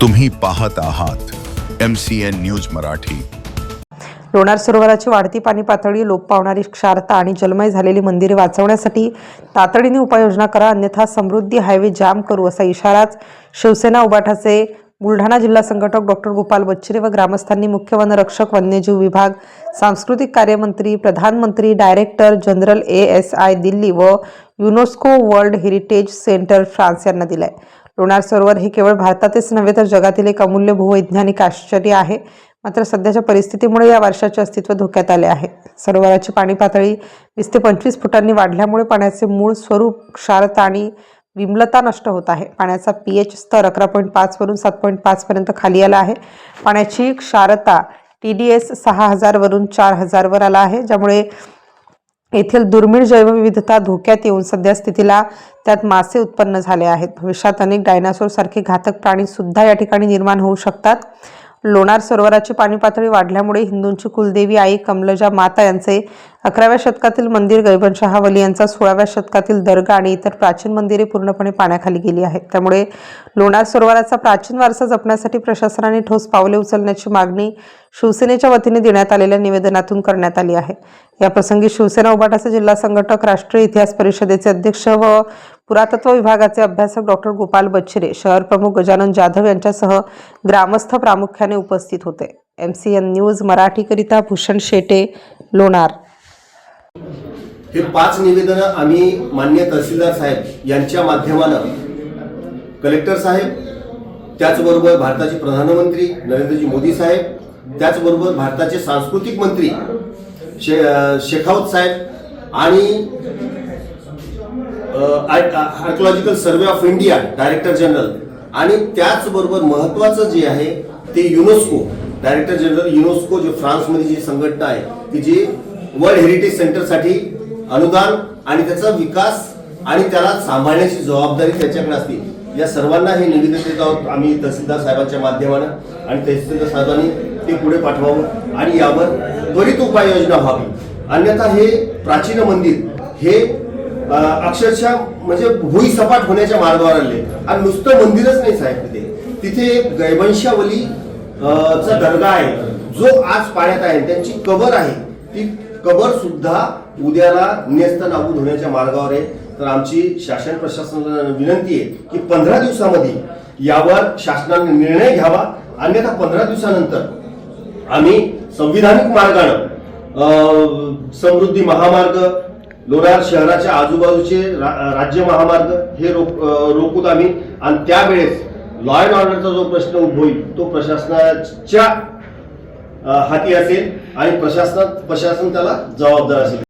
तुम्ही पाहत आहात M C N news Marathi. Lonar सरोवराची वाढती पाणी पातळी लोप पावणारी क्षारता आणि जलमय झालेली मंदिरे वाचवण्यासाठी तातडीने उपाययोजना करा अन्यथा समृद्धी हायवे जाम करू असा इशाराच शिवसेना उबाठाचे बुलढाणा जिल्हा संघटक डॉक्टर गोपाल बच्चिरे व ग्रामस्थांनी मुख्य वनरक्षक वन्यजीव विभाग सांस्कृतिक कार्यमंत्री प्रधानमंत्री director general A S I Delhi व UNESCO world heritage centre France यांना दिलाय. लोणार सरोवर हे केवळ भारतातच नव्हे तर जगातील एक अमूल्य भूवैज्ञानिक आश्चर्य आहे. मात्र सध्याच्या परिस्थितीमुळे या वर्षाचे अस्तित्व धोक्यात आले आहे. सरोवराची पाणी पातळी वीस ते पंचवीस फुटांनी वाढल्यामुळे पाण्याचे मूळ स्वरूप क्षारता आणि विमलता नष्ट होत आहे. पाण्याचा पी एच स्तर अकरा पॉईंट पाचवरून सात पॉईंट पाचपर्यंत खाली आला आहे. पाण्याची क्षारता टी डी एस सहा हजारवरून चार हजारवर आला आहे ज्यामुळे येथील दुर्मिळ जैवविविधता धोक्यात येऊन सध्या स्थितीला त्यात मासे उत्पन्न झाले आहेत. भविष्यात अनेक डायनासोर सारखे घातक प्राणी सुद्धा या ठिकाणी निर्माण होऊ शकतात. लोणार सरोवराची पाणी पातळी वाढल्यामुळे हिंदूंची कुलदेवी आई कमलजा माता यांचे अकराव्या शतकातील मंदिर गैबनशहा वली यांचा सोळाव्या शतकातील दर्गा आणि इतर प्राचीन मंदिरे पूर्णपणे पाण्याखाली गेली आहेत. त्यामुळे लोणार सरोवराचा प्राचीन वारसा जपण्यासाठी प्रशासनाने ठोस पावले उचलण्याची मागणी शिवसेनेच्या वतीने देण्यात आलेल्या निवेदनातून करण्यात आली आहे. या प्रसंगी शिवसेना उभाटाचे जिल्हा संघटक राष्ट्रीय इतिहास परिषदेचे अध्यक्ष व पुरातत्व विभागाचे अभ्यासक डॉक्टर गोपाल बच्चिरे शहर प्रमुख गजानन जाधव यांच्यासह ग्रामस्थ प्रामुख्याने उपस्थित होते. एम सी एन न्यूज मराठीकरिता भूषण शेटे लोणार. हे पाच निवेदनं आम्ही मान्य तहसीलदार साहेब यांच्या माध्यमानं कलेक्टर साहेब त्याचबरोबर भारताचे प्रधानमंत्री नरेंद्रजी मोदी साहेब त्याचबरोबर भारताचे सांस्कृतिक मंत्री शे शेखावत साहेब आणि archaeological survey of India director general आणि त्याचबरोबर महत्वाचं जे आहे ते युनेस्को डायरेक्टर जनरल युनेस्को जे फ्रान्समध्ये जी संघटना आहे की जी वर्ल्ड हेरिटेज सेंटरसाठी अनुदान आणि त्याचा विकास आणि त्याला सांभाळण्याची जबाबदारी त्याच्याकडे असते. या सर्वांना हे निवेदन देत आहोत आम्ही तहसीलदार साहेबांच्या माध्यमानं आणि तहसीलदार साहेबांनी ते पुढे पाठवावं आणि यावर त्वरित उपाययोजना व्हावी. अन्यथा हे प्राचीन मंदिर हे अक्षरशः म्हणजे भुई सपाट होण्याच्या मार्गावर आले. आणि नुसतं मंदिरच नाही साहेब तिथे. तिथे एक गैवंशावली चा दर्गा आहे. जो आज पाण्यात आहे. त्यांची कबर आहे. ती कबर सुद्धा उद्याला नेस्त नाबूद होण्याच्या मार्गावर आहे. तर आमची शासन प्रशासनाला विनंती आहे की पंधरा दिवसामध्ये यावर शासनाने निर्णय घ्यावा. अन्यथा पंधरा दिवसानंतर आम्ही संविधानिक मार्गानं समृद्धी महामार्ग लोणार शहराच्या आजूबाजूचे रा- राज्य महामार्ग हे रोक रोकूत रोखूत आम्ही. आणि त्यावेळेस लॉ अँड ऑर्डरचा जो प्रश्न उद्भवेल तो प्रशासनाच्या हाती असेल आणि प्रशासनात प्रशासन त्याला जबाबदार असेल.